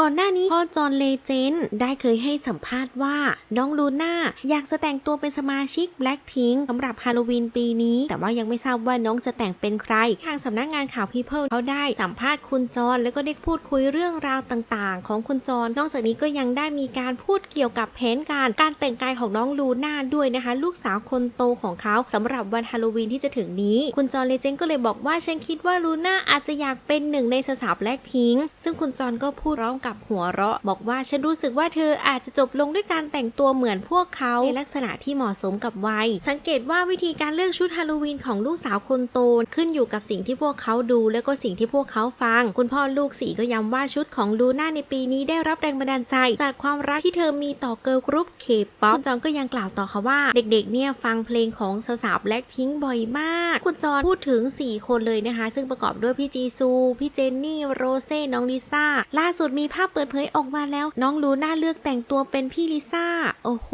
ก่อนหน้านี้พ่อจอห์นเลเจนด์ได้เคยให้สัมภาษณ์ว่า น้องลูน่าอยากจะแต่งตัวเป็นสมาชิก Blackpink สำหรับฮาโลวีนปีนี้ แต่ว่ายังไม่ทราบว่าน้องจะแต่งเป็นใคร ทางสำนักงานข่าว People เขาได้สัมภาษณ์คุณจอห์นแล้วก็ได้พูดคุยเรื่องราวต่างๆ ของคุณจอห์นนอกจากนี้ก็ยังได้มีการพูดเกี่ยวกับแผนการการแต่งกายของน้องลูน่าด้วยนะคะ ลูกสาวคนโตของเขาสำหรับวันฮาโลวีนที่จะถึงนี้ คุณจอห์นเลเจนด์ก็เลยบอกว่าฉันคิดว่าลูน่าอาจจะอยากเป็นหนึ่งในสาวๆ Blackpink ซึ่งคุณจอห์นก็พูดร้องกับหัวเราะ บอกว่าฉันรู้สึกว่าเธออาจจะจบลงด้วยการแต่งตัวเหมือนพวกเขาในลักษณะที่เหมาะสมกับวัย สังเกตว่าวิธีการเลือกชุดฮาโลวีนของลูกสาวคนโตขึ้นอยู่กับสิ่งที่พวกเขาดู และก็สิ่งที่พวกเขาฟัง คุณพ่อลูกสีก็ย้ำว่าชุดของลูน่าในปีนี้ได้รับแรงบันดาลใจ จากความรักที่เธอมีต่อเกิร์ลกรุ๊ปเคป๊อปคุณจอนก็ยังกล่าวต่อค่ะว่า เด็กๆเนี่ยฟังเพลงของสาวๆแบล็คพิงค์บ่อยมาก คุณจอนพูดถึง 4 คนเลยนะคะ ซึ่งประกอบด้วยพี่จีซู พี่เจนนี่ โรเซ่ น้องลิซ่า ล่าสุดมีภาพเปิดเผยออกมาแล้ว น้องลูน่าเลือกแต่งตัวเป็นพี่ลิซ่า โอ้โห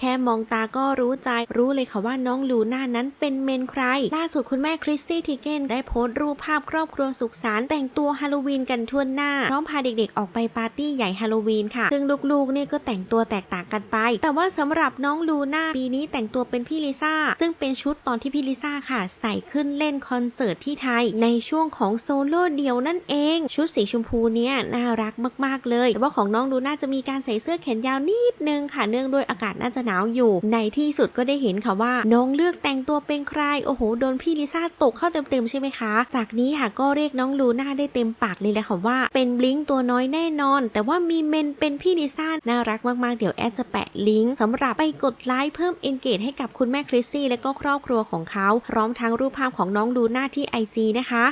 แค่มองตาก็รู้ใจ รู้เลยค่ะว่าน้องลูน่านั้นเป็นเมนใคร ล่าสุดคุณแม่คริสตี้ทิเกนได้โพสต์รูปภาพครอบครัวสุขสันต์แต่งตัวฮาโลวีนกันทั่วหน้า พร้อมพาเด็กๆออกไปปาร์ตี้ใหญ่ฮาโลวีนค่ะ ซึ่งลูกๆนี่ก็แต่งตัวแตกต่างกันไป แต่ว่าสำหรับน้องลูน่าปีนี้แต่งตัวเป็นพี่ลิซ่า ซึ่งเป็นชุดตอนที่พี่ลิซ่าค่ะ ใส่ขึ้นเล่นคอนเสิร์ตที่ไทย ในช่วงของโซโล่เดียวนั่นเอง ชุดสีชมพูเนี่ยน่ารักมากๆเลยแต่ว่าของน้องลูน่าจะมีการใส่เสื้อแขนยาวนิดนึงค่ะเนื่องด้วยอากาศน่าจะหนาวอยู่ ในที่สุดก็ได้เห็นค่ะว่า น้องเลือกแต่งตัวเป็นใครโอ้โหโดนพี่ลิซ่าตกเข้าเต็มๆใช่ไหมคะ จากนี้ค่ะก็เรียกน้องลูน่าได้เต็มปากเลยแหละค่ะว่าเป็นบลิงตัวน้อยแน่นอน แต่ว่ามีเมนเป็นพี่ลิซ่าน่ารักมากๆเดี๋ยวแอดจะแปะลิงก์สำหรับไปกดไลค์เพิ่มเอนเกจให้กับคุณแม่คริสซี่และก็ครอบครัวของเขา พร้อมทั้งรูปภาพของน้องลูน่าที่ IG นะคะ